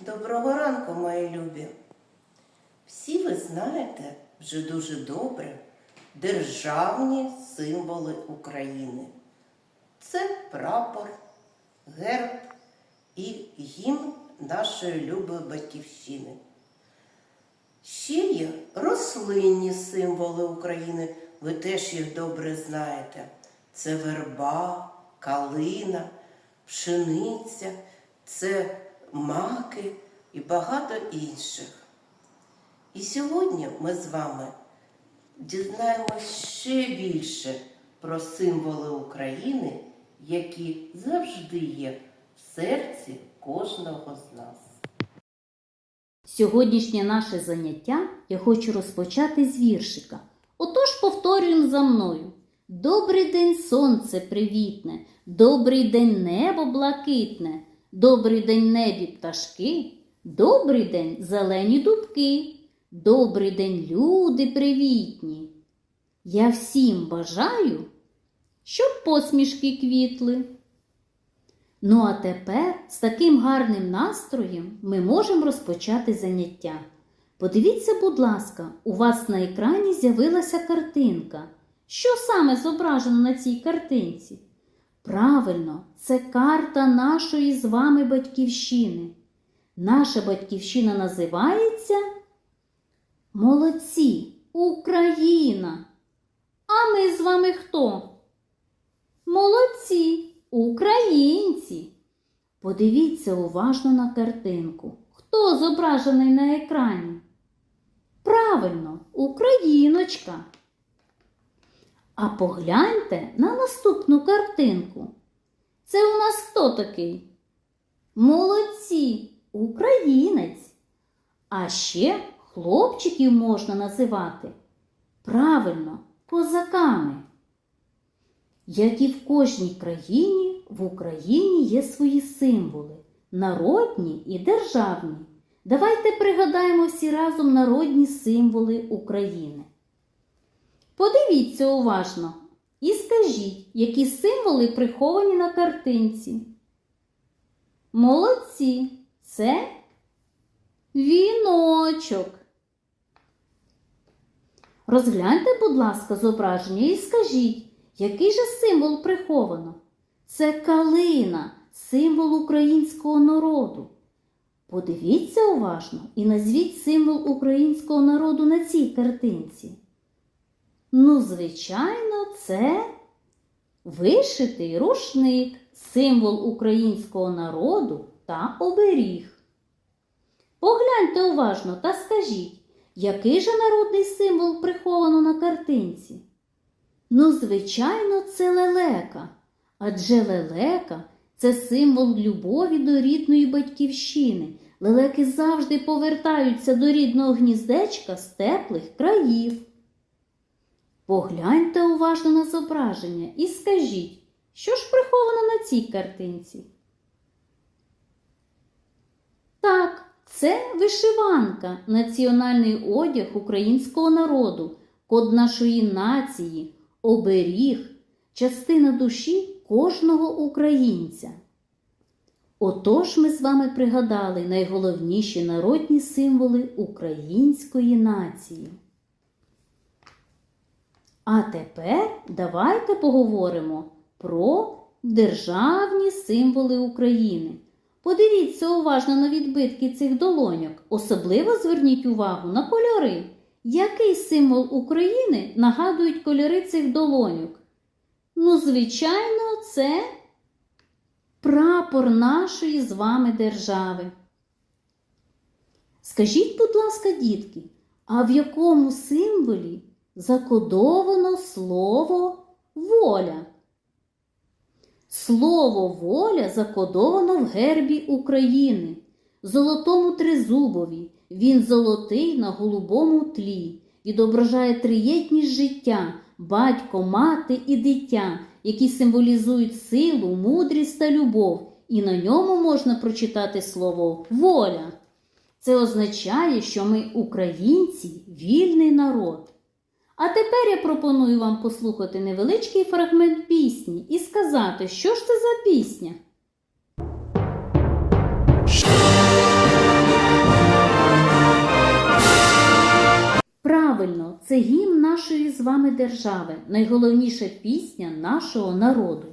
Доброго ранку, мої любі. Всі ви знаєте вже дуже добре державні символи України. Це прапор, герб і гімн нашої любої батьківщини. Ще є рослинні символи України, ви теж їх добре знаєте. Це верба, калина, пшениця, це маки і багато інших. І сьогодні ми з вами дізнаємось ще більше про символи України, які завжди є в серці кожного з нас. Сьогоднішнє наше заняття я хочу розпочати з віршика. Отож повторюємо за мною. Добрий день сонце привітне, добрий день небо блакитне, добрий день небі пташки, добрий день зелені дубки, добрий день люди привітні. Я всім бажаю, щоб посмішки квітли. Ну а тепер з таким гарним настроєм ми можемо розпочати заняття. Подивіться, будь ласка, у вас на екрані з'явилася картинка. Що саме зображено на цій картинці? Правильно, це карта нашої з вами батьківщини. Наша батьківщина називається Молодці, Україна. А ми з вами хто? Молодці, українці. Подивіться уважно на картинку. Хто зображений на екрані? Правильно, Україночка. А погляньте на наступну картинку. Це у нас хто такий? Молодці, українець. А ще хлопчиків можна називати правильно, козаками. Як і в кожній країні, в Україні є свої символи народні і державні. Давайте пригадаємо всі разом народні символи України. Подивіться уважно і скажіть, які символи приховані на картинці. Молодці, це віночок. Розгляньте, будь ласка, зображення і скажіть, який же символ приховано? Це калина, символ українського народу. Подивіться уважно і назвіть символ українського народу на цій картинці. Ну, звичайно, це вишитий рушник, символ українського народу та оберіг. Погляньте уважно та скажіть, який же народний символ приховано на картинці? Ну, звичайно, це лелека, адже лелека це символ любові до рідної батьківщини. Лелеки завжди повертаються до рідного гніздечка з теплих країв. Погляньте уважно на зображення і скажіть, що ж приховано на цій картинці? Так, це вишиванка, національний одяг українського народу, код нашої нації, оберіг, частина душі кожного українця. Отож ми з вами пригадали найголовніші народні символи української нації. А тепер давайте поговоримо про державні символи України. Подивіться уважно на відбитки цих долоньок. Особливо зверніть увагу на кольори. Який символ України нагадують кольори цих долоньок? Ну, звичайно, це прапор нашої з вами держави. Скажіть, будь ласка, дітки, а в якому символі закодовано слово воля? Слово воля закодовано в гербі України, золотому тризубові. Він золотий на голубому тлі, відображає триєдність життя, батько, мати і дитя, які символізують силу, мудрість та любов. І на ньому можна прочитати слово воля. Це означає, що ми українці, вільний народ. А тепер я пропоную вам послухати невеличкий фрагмент пісні і сказати, що ж це за пісня. Правильно, це гімн нашої з вами держави, найголовніша пісня нашого народу.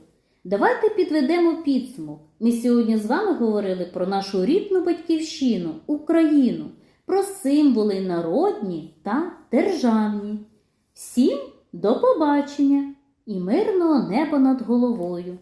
Давайте підведемо підсумок. Ми сьогодні з вами говорили про нашу рідну батьківщину, Україну, про символи народні та державні. Всім до побачення і мирного неба над головою!